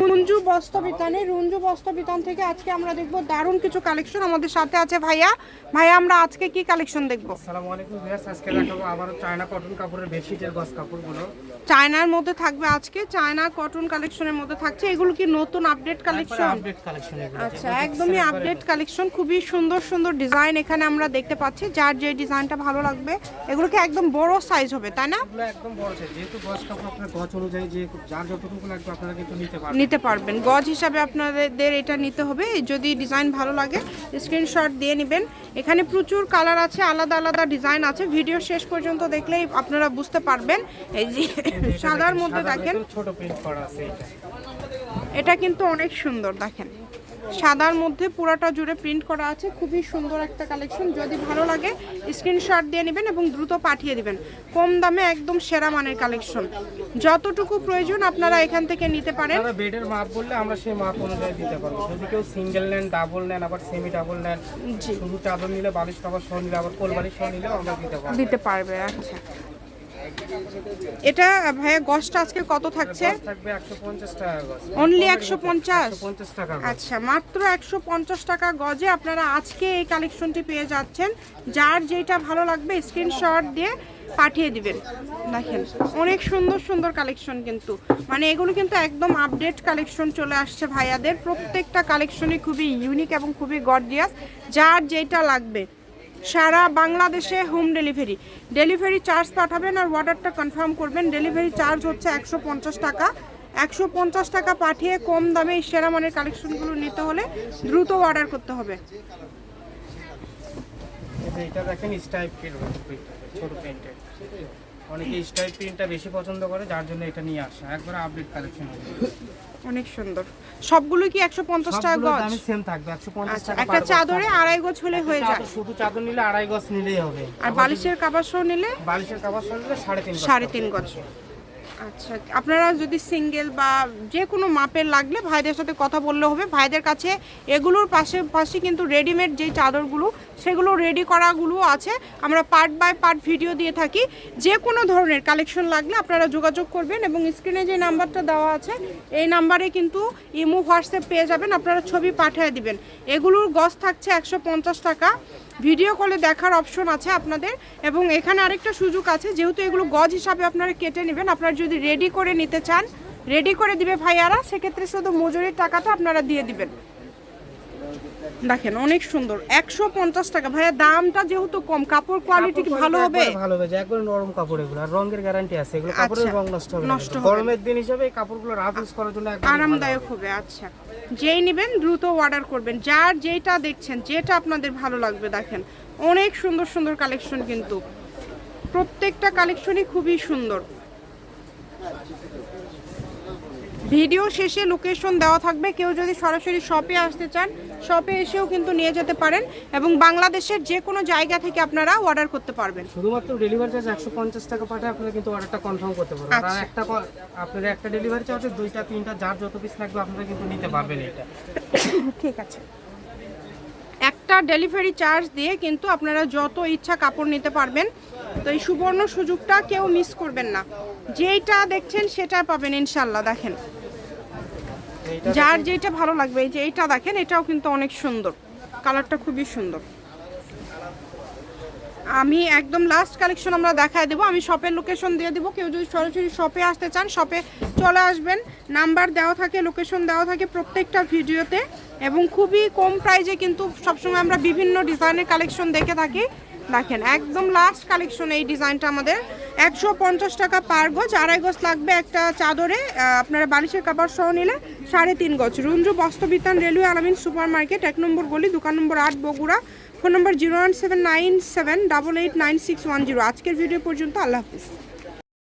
রঞ্জু বস্ত্রবিতানে রঞ্জু বস্ত্রবিতান থেকে আজকে আমরা দেখব দারুণ কিছু কালেকশন আমাদের সাথে আছে ভাইয়া। ভাইয়া আমরা আজকে কি কালেকশন দেখব? আসসালামু আলাইকুম ভিউয়ার্স আজকে দেখাবো আবারও চায়না কটন কাপড়ের বেডশিটের গস কাপড়গুলো। চায়নার মধ্যে থাকবে আজকে চায়না কটন কালেকশনের মধ্যে থাকছে। এগুলো কি নতুন আপডেট কালেকশন আপডেট কালেকশন আচ্ছা একদমই আপডেট কালেকশন খুবই সুন্দর সুন্দর ডিজাইন এখানে আমরা দেখতে পাচ্ছি। যার যে ডিজাইনটা ভালো লাগবে এগুলো কি একদম বড় সাইজ হবে তাই না? একদম বড় সাইজ যেহেতু গস কাপড় আপনার গজ অনুযায়ী যে যার যতটুকু লাগবে আপনারা কিন্তু নিতে পারবেন। গজ হিসাবে আপনাদের এটা নিতে হবে। যদি ডিজাইন ভালো লাগে স্ক্রিনশট দিয়ে নেবেন। এখানে প্রচুর কালার আছে আলাদা আলাদা ডিজাইন আছে। ভিডিও শেষ পর্যন্ত দেখলেই আপনারা বুঝতে পারবেন। এই যে সাদার মধ্যে দেখেন। ছোট প্রিন্ট করা আছে এটা। এটা কিন্তু অনেক সুন্দর দেখেন। সাদার মধ্যে পুরোটা জুড়ে প্রিন্ট করা আছে। খুবই সুন্দর একটা কালেকশন যদি ভালো লাগে স্ক্রিনশট দিয়ে নেবেন এবং দ্রুত পাঠিয়ে দিবেন। কম দামে একদম সেরা মানের কালেকশন যতটুকু প্রয়োজন আপনারা এখান থেকে নিতে পারেন। বেডের মাপ বললে আমরা সেই মাপ অনুযায়ী দিতে পারব। যদি কেউ সিঙ্গেল নেন ডাবল নেন আবার সেমি ডাবল নেন জি। শুধু চাদর নিলে বালিশ কাপড় সহ নিলে আবার কোল বালিশ সহ নিলেও আমরা দিতে পারব। দিতে পারবে আচ্ছা। এটা ভাইয়া গসটা আজকে কত থাকছে? অনলি একশো পঞ্চাশ আচ্ছা মাত্র একশো পঞ্চাশ টাকা গজে আপনারা আজকে এই কালেকশনটি পেয়ে যাচ্ছেন। যার যেটা ভালো লাগবে স্ক্রিনশট দিয়ে পাঠিয়ে দিবেন। দেখেন অনেক সুন্দর সুন্দর কালেকশন কিন্তু। মানে এগুলো কিন্তু একদম আপডেট কালেকশন চলে আসছে ভাইয়াদের। প্রত্যেকটা কালেকশনই খুবই ইউনিক এবং খুবই গর্জিয়াস যার যেটা লাগবে সারা বাংলাদেশে হোম ডেলিভারি। ডেলিভারি চার্জ পাঠাবেন আর অর্ডারটা কনফার্ম করবেন। ডেলিভারি চার্জ হচ্ছে একশো পঞ্চাশ টাকা। একশো পঞ্চাশ টাকা পাঠিয়ে কম দামে সেরা মানের কালেকশনগুলো নিতে হলে দ্রুত অর্ডার করতে হবে। এটা দেখেন স্টাইপ ছোট প্রিন্টের। অনেকে স্টাইল প্রিন্টটা বেশি পছন্দ করে যার জন্য এটা নিয়ে আসা। একবার আপডেট কালেকশন হবে অনেক সুন্দর। সবগুলো কি একশো পঞ্চাশ টাকা গজ? আমি সেম থাকবে 150 আচ্ছা টাকা একটা চাদরে আড়াই গজ হলে হয়ে যায়। শুধু চাদর নিলে আড়াই গজ নিলেই হবে। আর বালিশের কাবার সহ নিলে? বালিশের কাপড় সহ নিলে সাড়ে তিন গজ। আচ্ছা আপনারা যদি সিঙ্গেল বা যে কোনো মাপের লাগলে ভাইদের সাথে কথা বললে হবে। ভাইদের কাছে এগুলোর পাশে পাশে কিন্তু রেডিমেড যেই চাদরগুলো, সেগুলো রেডি করাগুলো আছে। আমরা পার্ট বাই পার্ট ভিডিও দিয়ে থাকি। যে কোনো ধরনের কালেকশন লাগলে আপনারা যোগাযোগ করবেন এবং স্ক্রিনে যে নাম্বারটা দেওয়া আছে, এই নাম্বারে কিন্তু ইমো, হোয়াটসঅ্যাপ পেয়ে যাবেন। আপনারা ছবি পাঠিয়ে দিবেন। এগুলোর গজ থাকছে একশো পঞ্চাশ টাকা। ভিডিও কলে দেখার অপশন আছে আপনাদের। এবং এখানে আরেকটা সুযোগ আছে, যেহেতু এগুলো গজ হিসাবে আপনারা কেটে নেবেন, আপনারা যদি রেডি করে নিতে চান রেডি করে দিবে ভাইয়ারা সেক্ষেত্রে শুধু মজুরির টাকাটা আপনারা দিয়ে দিবেন। দেখেন অনেক সুন্দর। একশো পঞ্চাশ টাকা। ভাইয়া দামটা যেহেতু কম কাপড় কোয়ালিটি ভালো হবে? ভালো হবে একবারে নরম কাপড় এগুলো। আর রঙের গ্যারান্টি আছে। এগুলো কাপড়ের আচ্ছা, রং নষ্ট হবে নষ্ট গরমের দিন হিসেবে এই কাপড়গুলো রাফ ইউজ করার জন্য আরামদায়ক হবে। আচ্ছা। যেই নেবেন দ্রুত অর্ডার করবেন। যার যেটা দেখছেন যেটা আপনাদের ভালো লাগবে দেখেন। অনেক সুন্দর সুন্দর কালেকশন কিন্তু। প্রত্যেকটা কালেকশনই খুবই সুন্দর। ভিডিও শেষে লোকেশন দেওয়া থাকবে। কেউ যদি সরাসরি শপে আসতে চান শপে এসেও কিন্তু নিয়ে যেতে পারেন এবং বাংলাদেশের যে কোনো জায়গা থেকে আপনারা অর্ডার করতে পারবেন। শুধুমাত্র ডেলিভারি চার্জ একশো পঞ্চাশ টাকা পাঠায় আপনারা কিন্তু অর্ডারটা কনফার্ম করতে পারবেন। আর আচ্ছা। একটা আপনার একটা ডেলিভারি চার্জে দুইটা তিনটা যার যত পিস লাগবে আপনারা কিন্তু নিতে পারবেন এটা। ঠিক আছে। একটা ডেলিভারি চার্জ দিয়ে কিন্তু আপনারা যত ইচ্ছা কাপড় নিতে পারবেন তো এই সুবর্ণ সুযোগটা কেউ মিস করবেন না। যেইটা দেখছেন সেটা পাবেন ইনশাল্লাহ দেখেন। যার যেটা ভালো লাগবে যে এইটা দেখেন, এটাও কিন্তু অনেক সুন্দর। কালারটা খুবই সুন্দর। আমি একদম লাস্ট কালেকশন আমরা দেখায় দেবো। আমি শপের লোকেশন দিয়ে দেবো। কেউ যদি সরাসরি শপে আসতে চান শপে চলে আসবেন। নাম্বার দেওয়া থাকে লোকেশন দেওয়া থাকে প্রত্যেকটা ভিডিওতে এবং খুবই কম প্রাইজে কিন্তু সবসময় আমরা বিভিন্ন ডিজাইনের কালেকশন দেখে থাকি। দেখেন, একদম লাস্ট কালেকশন এই ডিজাইনটা আমাদের। একশো পঞ্চাশ টাকা পার গজ, আড়াই গজ লাগবে একটা চাদরে। আপনারা বালিশের কাপড় সহ নিলে সাড়ে তিন গজ। Runju Bastrabitan railway Alamin super market এক নম্বর গলি, দোকান নম্বর আট, Bogura. Phone number zero one seven nine seven double eight nine six one zero আজকের ভিডিও পর্যন্ত আল্লাহ হাফিজ।